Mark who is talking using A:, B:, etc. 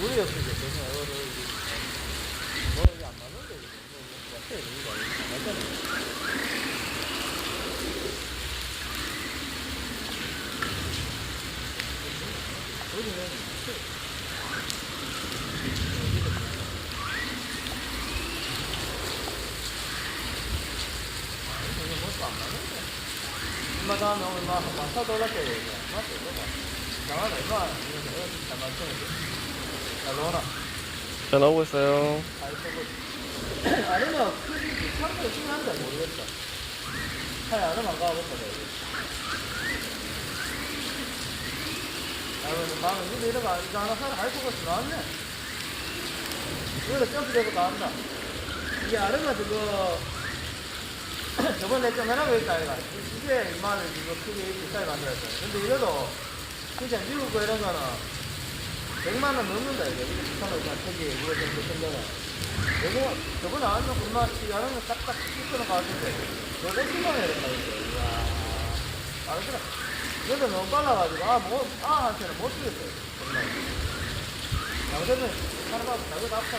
A: 물이 없으니까 그냥 이거를 이제 뭐 이게 안 맞는데 이거 뭐 왔어요 이거 안 맞잖아 여기는 이거 뭐또 안 맞는데 얼마 이거 이거 이거 이거 이거 잘 맞추는데
B: 잘잘 나오고 있어요.
A: 아니면 크기 상태가 심한지 모르겠다. 차라리 아르만 가볼까. 아이고, 나는 거 아니지 않아. 사람 알 수가 없어. 나왔네. 여기다 점프 되고 나온다. 이게 아르마 그거, 저번에 좀 해라고 했다, 아이가. 이게 이만을 이거 크게 비싸게 만들었어. 근데 이래도, 진짜 미국 거 이런 거는 100만 원 넘는다. 이거 비싼 거 있잖아. 크기, 이거 좀 비싼 거는. 요거, 저거 나왔는 얼마 시간은 딱딱 씻어서 가는데, 요거 10만 원이랬다, 이거. 이야. 알았더라. 근데 너무 빨라가지고, 아, 뭐, 아한테는 못 쓰겠어요. 정말. 양세는 하나가 자기가 아파.